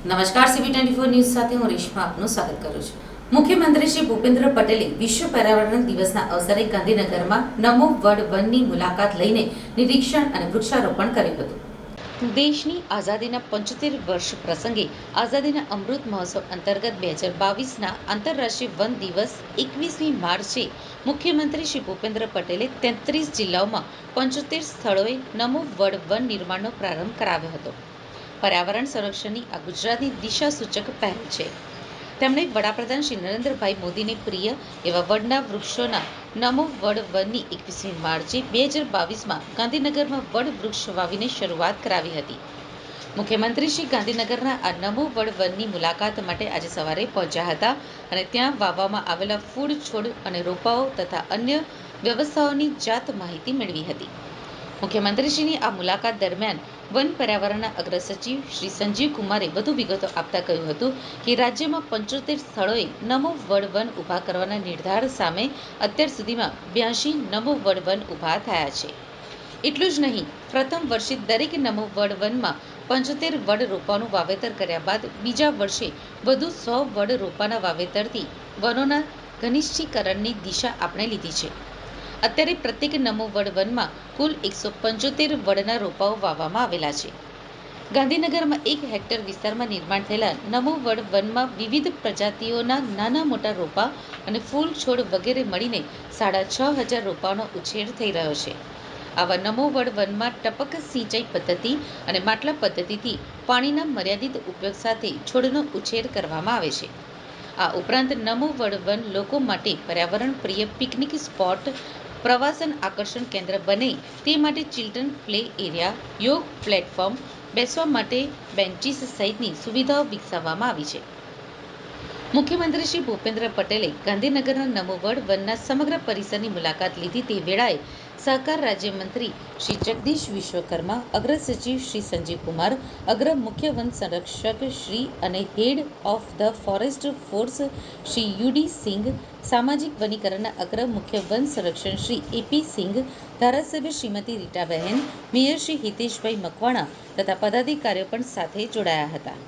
નમસ્કાર CB twenty four news સાથે હું રેશમા આપનું સ્વાગત કરું છું. મુખ્યમંત્રી શ્રી ભૂપેન્દ્ર પટેલે વિશ્વ પર્યાવરણ દિવસના અવસરે ગાંધીનગરમાં નમો વર્ડ વનની મુલાકાત લઈને નિરીક્ષણ અને વૃક્ષારોપણ કર્યું હતું. દેશની આઝાદીના પંચોતેર વર્ષ પ્રસંગે આઝાદીના અમૃત મહોત્સવ અંતર્ગત બે હજાર બાવીસના આંતરરાષ્ટ્રીય વન દિવસ એકવીસમી માર્ચે મુખ્યમંત્રી શ્રી ભૂપેન્દ્ર પટેલે તેત્રીસ જિલ્લાઓમાં પંચોતેર સ્થળોએ નમો વડ વન નિર્માણનો પ્રારંભ કરાવ્યો હતો. પર્યાવરણ સંરક્ષણની આ ગુજરાતની દિશાસૂચક પહેલ છે. તેમણે વડાપ્રધાન શ્રી નરેન્દ્રભાઈ મોદીને પ્રિય એવા વડના વૃક્ષોના નમો વડ વનની એકવીસમી માર્ચે બે હજાર બાવીસમાં ગાંધીનગરમાં વડ વૃક્ષ વાવીને શરૂઆત કરાવી હતી. મુખ્યમંત્રી શ્રી ગાંધીનગરના આ નમો વડ વનની મુલાકાત માટે આજે સવારે પહોંચ્યા હતા અને ત્યાં વાવવામાં આવેલા ફૂડ, છોડ અને રોપાઓ તથા અન્ય વ્યવસ્થાઓની જાત માહિતી મેળવી હતી. મુખ્યમંત્રીશ્રીની આ મુલાકાત દરમિયાન વન પર્યાવરણના અગ્ર સચિવ શ્રી સંજીવ કુમારે વધુ વિગતો આપતા કહ્યું હતું કે રાજ્યમાં પંચોતેર સ્થળોએ નમો વડ વન ઊભા કરવાના નિર્ધાર સામે અત્યાર સુધીમાં બ્યાસી નમો વડ વન ઊભા થયા છે. એટલું જ નહીં, પ્રથમ વર્ષે દરેક નમો વડ વનમાં પંચોતેર વડ રોપાનું વાવેતર કર્યા બાદ બીજા વર્ષે વધુ સો વડ રોપાના વાવેતરથી વનોના ઘનિષ્ઠીકરણની દિશા આપણે લીધી છે. અત્યારે પ્રત્યેક નમો વડ વનમાં કુલ એકસો પંચોતેર વડના રોપાઓ વાવવામાં આવેલા છે. ગાંધીનગરમાં એક હેક્ટર વિસ્તારમાં નિર્માણ થયેલા નમો વડ વનમાં વિવિધ પ્રજાતિઓના નાના મોટા રોપા અને ફૂલ છોડ વગેરે મળીને સાડા છ હજાર રોપાઓનો ઉછેર થઈ રહ્યો છે. આવા નમો વડ વનમાં ટપક સિંચાઈ પદ્ધતિ અને માટલા પદ્ધતિથી પાણીના મર્યાદિત ઉપયોગ સાથે છોડનો ઉછેર કરવામાં આવે છે. આ ઉપરાંત નમો વડ વન લોકો માટે પર્યાવરણ પ્રિય પિકનિક સ્પોટ પ્રવાસન આકર્ષણ કેન્દ્ર બને. તે માટે ચિલ્ડ્રન પ્લે એરિયા યોગ પ્લેટફોર્મ બેસવા માટે બેન્ચીસ સહિતની સુવિધાઓ વિકસાવવામાં આવી છે. મુખ્યમંત્રી શ્રી ભૂપેન્દ્ર પટેલે ગાંધીનગરના નમોવડ વનના સમગ્ર પરિસરની મુલાકાત લીધી તે વેળાએ સહકાર રાજ્યમંત્રી શ્રી જગદીશ વિશ્વકર્મા, અગ્ર સચિવ શ્રી સંજીવ કુમાર અગ્ર મુખ્ય વન સંરક્ષક શ્રી અને head of the forest force Shri UD Singh, સામાજિક વનીકરણના અગ્ર મુખ્ય વન સંરક્ષણ શ્રી એપી સિંઘ, ધારાસભ્ય શ્રીમતી રીટાબહેન, મેયર શ્રી હિતેશભાઈ મકવાણા તથા પદાધિકારીઓ પણ સાથે જોડાયા હતા.